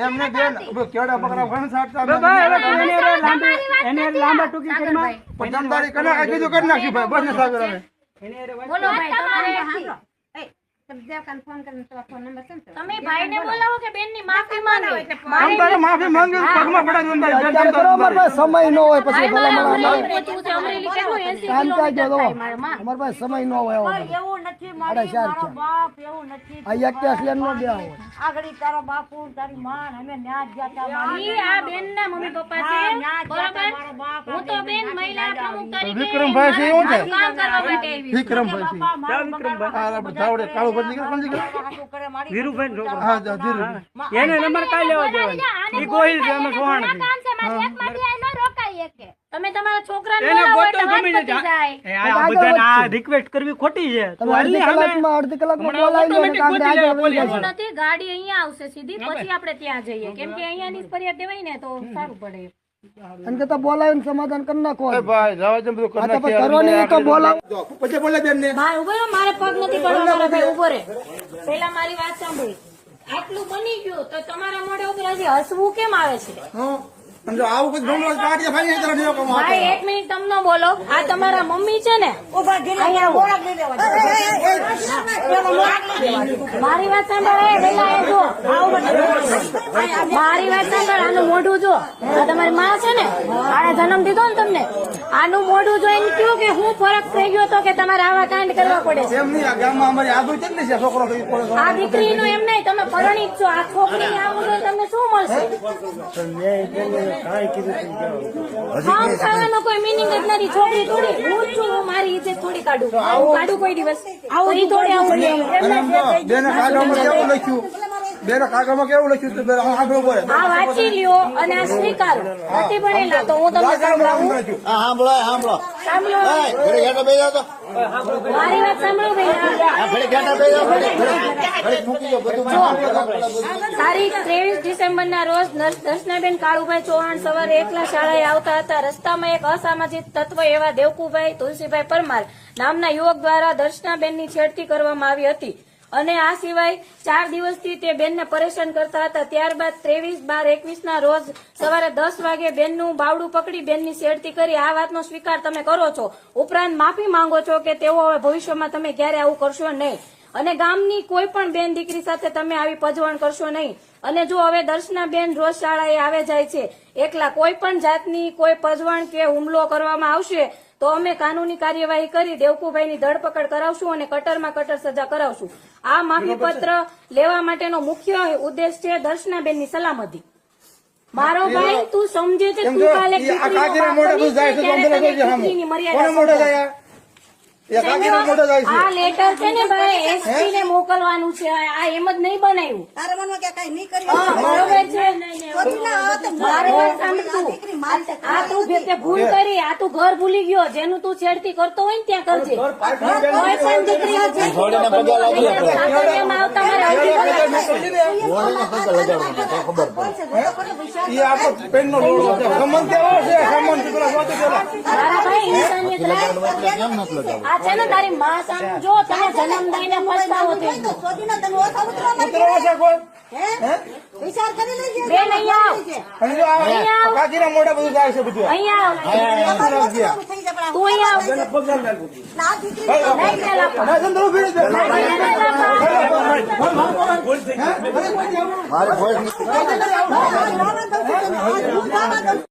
એમને બેન કેવડા બકરા ઘણ સાટતા એની લાંબી. ટૂંકી સાગરભાઈ. કરીમાં પણ જમદારી કને કીધું કરી નાખ્યું ભાઈ બસ ને સાગર હવે. એની હારે બોલો ભાઈ તમારે તમે ભાઈને બોલાવો કે બેનની માફી માંગો જમદારે માફી માંગી પગમાં પડે જમદારી અત્યારે કરો સમય ન હોય પછી ભલા મારા ભાઈ અમરેલી કેટલું 80 કિલોમીટર. અમારી પાસે સમય ન હોય એવું નથી મારી બાપ એવું નથી. આ એક લઈને ન દેવા તારો બાપુ તારી માં અમે ન્યા જ મારી આ બેનના મમ્મી પપ્પા છે જતા બરોબર? હું તો બેન મહિલા પ્રમુખ તરીકે વિક્રમભાઈ છે એવું છે? કામ કરવા માટે આવી વિક્રમભાઈ છે. બાપા આ આપણે ધાવડે કાળો બદલી ગયો? કોણ દીકરો હાટું કરે મારી વીરુભાઈ નો હા ધીરુ એને નંબર કાઈ લેવા દેવાનો. ઈ ગોહિલ છે અમે સોહાણ છે. મારે એક માંથી આ ન રોકાય એકે. તમે તમારા છોકરાને એને ગોતો એટલે ગમે વાત તે પતી જાય. આ આ બધાને આ રિક્વેસ્ટ કરવી ખોટી છે. તું હાલ અડધી કલાકમાં બોલાવી લો કામ જશે. નથી ગાડી અહીંયા આવશે સીધી પછી આપણે ત્યાં જઈએ. કેમ કે અહીંયાની જ ફરિયાદ દેવાય ને તો સારું પડે. અને કે તો બોલાવીને સમાધાન કરી નાખો એ ભાઈ જવા દે બધું કરી પછી કરો તો બોલાવો પછી બોલે બેન ને મારે ઊભો મારે પગ નથી પડવા મારા ભાઈ ઊભો રે પેલા મારી વાત સાંભળી. આટલું બની ગયું તો તમારા મોઢે ઉપર હજી હસવું કેમ આવે છે? હા. આવું કઈ કાઢીએ ભાઈ એક મિનિટ તમને બોલો આ તમારા મમ્મી છે ને? મારી વાત સાંભળ પેલા એ જો. મારી વાત સાંભળ આનું મોઢું જો. આ તમારી માં છે ને આને જન્મ દીધો ને તમને. આનું મોઢું જોઈને કયું કે હું ફરક થઈ ગયો તો કે તમારે આવા કાંડ કરવા પડે એમ નહીં આ ગામમાં અમારી આદુ છે ને છોકરો આ દીકરીનું એમ નહીં તમે પરણિત છો આ છોકરી આવું તમને શું મળશે? ખાવાનો કોઈ મિનિંગ જ નથી. છોકરી થોડી હું છું હું મારી ઈજે થોડી કાઢું. કાઢું કોઈ દિવસ. આવું થોડી આવું બેને કેવું લખ્યું. બેને કાગળમાં કેવું લખ્યું છે બેન આ વાંચી લ્યો અને આ સ્વીકારો. નથી ભણેલા તો હું તમને સંભળાવું હા સાંભળો સાંભળો. સાંભળો. ઘરે ઘેટા બે જાવ તો. મારી વાત સાંભળો ભાઈ ઘેટા મૂકી બધું તારીખ ત્રેવીસ ડિસેમ્બર ના રોજ દર્શનાબેન કાળુભાઈ ચૌહાણ સવારે એકલા શાળાએ આવતા હતા. રસ્તામાં એક અસામાજિક તત્વ એવા દેવકુભાઈ તુલસીભાઈ પરમાર નામના યુવક દ્વારા દર્શનાબેનની છેડતી કરવામાં આવી હતી. અને આ સિવાય ચાર દિવસથી તે બેનને પરેશાન કરતા હતા. ત્યારબાદ ત્રેવીસ બાર એકવીસના રોજ સવારે દસ વાગે બેનનું બાવડું પકડી બેનની શેડતી કરી આ વાતનો સ્વીકાર તમે કરો છો. ઉપરાંત માફી માંગો છો કે તેઓ હવે ભવિષ્યમાં તમે ક્યારે આવું કરશો નહીં. અને ગામની કોઈ પણ બેન દીકરી સાથે તમે આવી પજવણ કરશો નહીં. અને જો હવે દર્શના બેન રોજ શાળાએ આવે જાય છે એકલા કોઈ પણ જાતની કોઈ પજવણ કે હુમલો કરવામાં આવશે તો અમે કાનૂની કાર્યવાહી કરી દેવકુભાઈની ધરપકડ કરાવશું અને કટરમાં કટર સજા કરાવશું. આ માફી પત્ર લેવા માટેનો મુખ્ય ઉદ્દેશ છે દર્શનાબેનની સલામતી. મારો ભાઈ તું સમજે છે તું કાલે મર્યાદા આ? લેટર છે ને ભાઈ એસપી ને મોકલવાનું છે આ એમ જ નહીં બનાવ્યું તારા મનમાં કે કઈ નહીં કરી બરોબર છે મારી વાત સાંભળ તું. આ તું જે ભૂલ કરી આ તું ઘર ભૂલી ગયો જેનું તું છેડતી કરતો હોય ને ત્યાં કરજે કોઈ પણ દીકરી મારે ભાઈ એટલે કેમ નથી લગાડવું? આ છે ને તારી માં સામે જો તને જન્મ દઈને પછતાવો થઈ ગયો. ઉતરવો છે કોઈ વિચાર કરી લેજે બેન અહીંયા આવ કાકીના મોઢે બધું જાય છે બધું અહીંયા આવ તું આવ ના દીકરી નહીં ના. મારે